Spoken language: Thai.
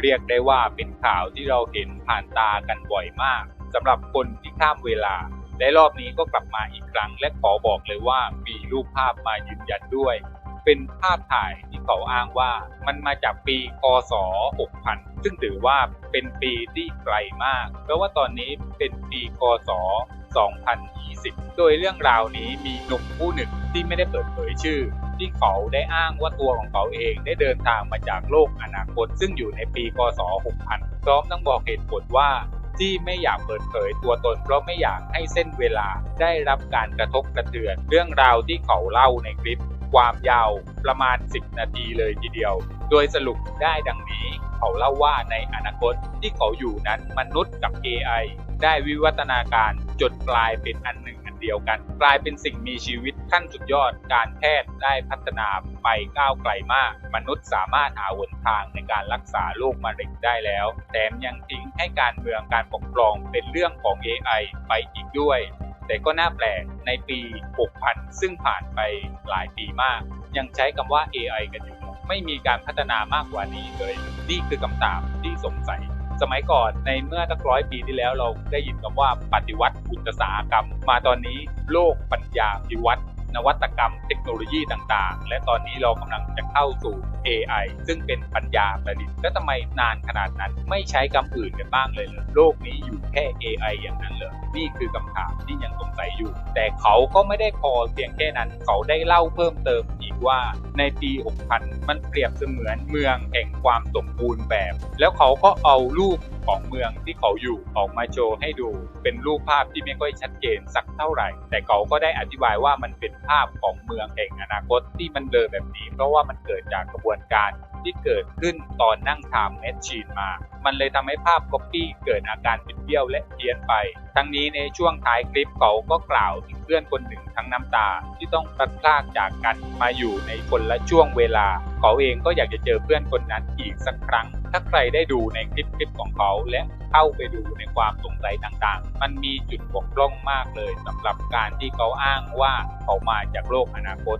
เรียกได้ว่าเป็นข่าวที่เราเห็นผ่านตากันบ่อยมากสำหรับคนที่ข้ามเวลา และรอบนี้ก็กลับมาอีกครั้ง และขอบอกเลยว่ามีรูปภาพมายืนยันด้วย เป็นภาพถ่ายที่เขาอ้างว่ามันมาจากปีคศ6000 ซึ่งถือว่าเป็นปีที่ไกลมาก เพราะว่าตอนนี้เป็นปีคศ2020 โดยเรื่องราวนี้มีหนุ่มผู้หนึ่งที่ไม่ได้เปิดเผยชื่อ ที่เขาได้อ้างว่าตัวของเขาเองได้เดินทางมาจากโลกอนาคต ซึ่งอยู่ในปีคศ6000 พร้อมทั้งบอกเหตุผลว่าที่ไม่อยากเปิดเผยตัวตน เพราะไม่อยากให้เส้นเวลาได้รับการกระทบกระเทือน เรื่องราวที่เขาเล่าในคลิป ความยาวประมาณ 10 นาทีเลยทีเดียว โดยสรุปได้ดังนี้ เขาเล่าว่าในอนาคตที่เขาอยู่นั้นมนุษย์กับ AI ได้วิวัฒนาการจนกลายเป็นอันหนึ่ง เดียวกัน กลายเป็นสิ่งมีชีวิตขั้นสุดยอด การแพทย์ได้พัฒนาไปก้าวไกลมาก มนุษย์สามารถหาหนทางในการรักษาโรคมะเร็งได้แล้ว แถมยังทิ้งให้การเมืองการปกครองเป็นเรื่องของ AI ไปอีกด้วย แต่ก็น่าแปลกในปี 6000 ซึ่งผ่านไปหลายปีมาก ยังใช้คำว่า AI กันอยู่ ไม่มีการพัฒนามากกว่านี้เลย นี่คือคำถามที่สงสัย สมัยก่อนในเมื่อตั้งร้อยปีที่แล้วเราได้ยินคำว่าปฏิวัติอุตสาหกรรม มาตอนนี้โลกปัญญาพิวัตรนวัตกรรมเทคโนโลยีต่างๆ และตอนนี้เรากำลังจะเข้าสู่ AI ซึ่งเป็นปัญญาประดิษฐ์แล้วทำไมนานขนาดนั้นไม่ใช้คำอื่นกันบ้างเลยเหรอโลกนี้อยู่แค่ AI อย่างนั้นเหรอนี่คือคำถามที่ยังสงสัยอยู่ แต่เขาก็ไม่ได้พอเพียงแค่นั้น เขาได้เล่าเพิ่มเติม ว่าในปี 6000 มันเปรียบเสมือนเมืองแห่งความสมบูรณ์แบบ แล้วเขาก็เอารูปของเมืองที่เขาอยู่ออกมาโชว์ให้ดู เป็นรูปภาพที่ไม่ค่อยชัดเจนสักเท่าไหร่ แต่เขาก็ได้อธิบายว่ามันเป็นภาพของเมืองแห่งอนาคตที่มันเดินแบบนี้ เพราะว่ามันเกิดจากกระบวนการที่เกิดขึ้นตอนนั่งทำแมชชีนมา มันเลยทำให้ภาพ Copy เกิดอาการบิดเบี้ยวและเพี้ยนไป ทั้งนี้ในช่วงท้ายคลิปเขาก็กล่าวถึงเพื่อนคนหนึ่งทั้งน้ำตาที่ต้องพลัดพรากจากกันมาอยู่ในคนละช่วงเวลา เขาเองก็อยากจะเจอเพื่อนคนนั้นอีกสักครั้ง ถ้าใครได้ดูในคลิปคลิปของเขาและเข้าไปดูในความสงสัยต่างๆ มันมีจุดบกพร่องมากเลยสำหรับการที่เขาอ้างว่าเขามาจากโลกอนาคต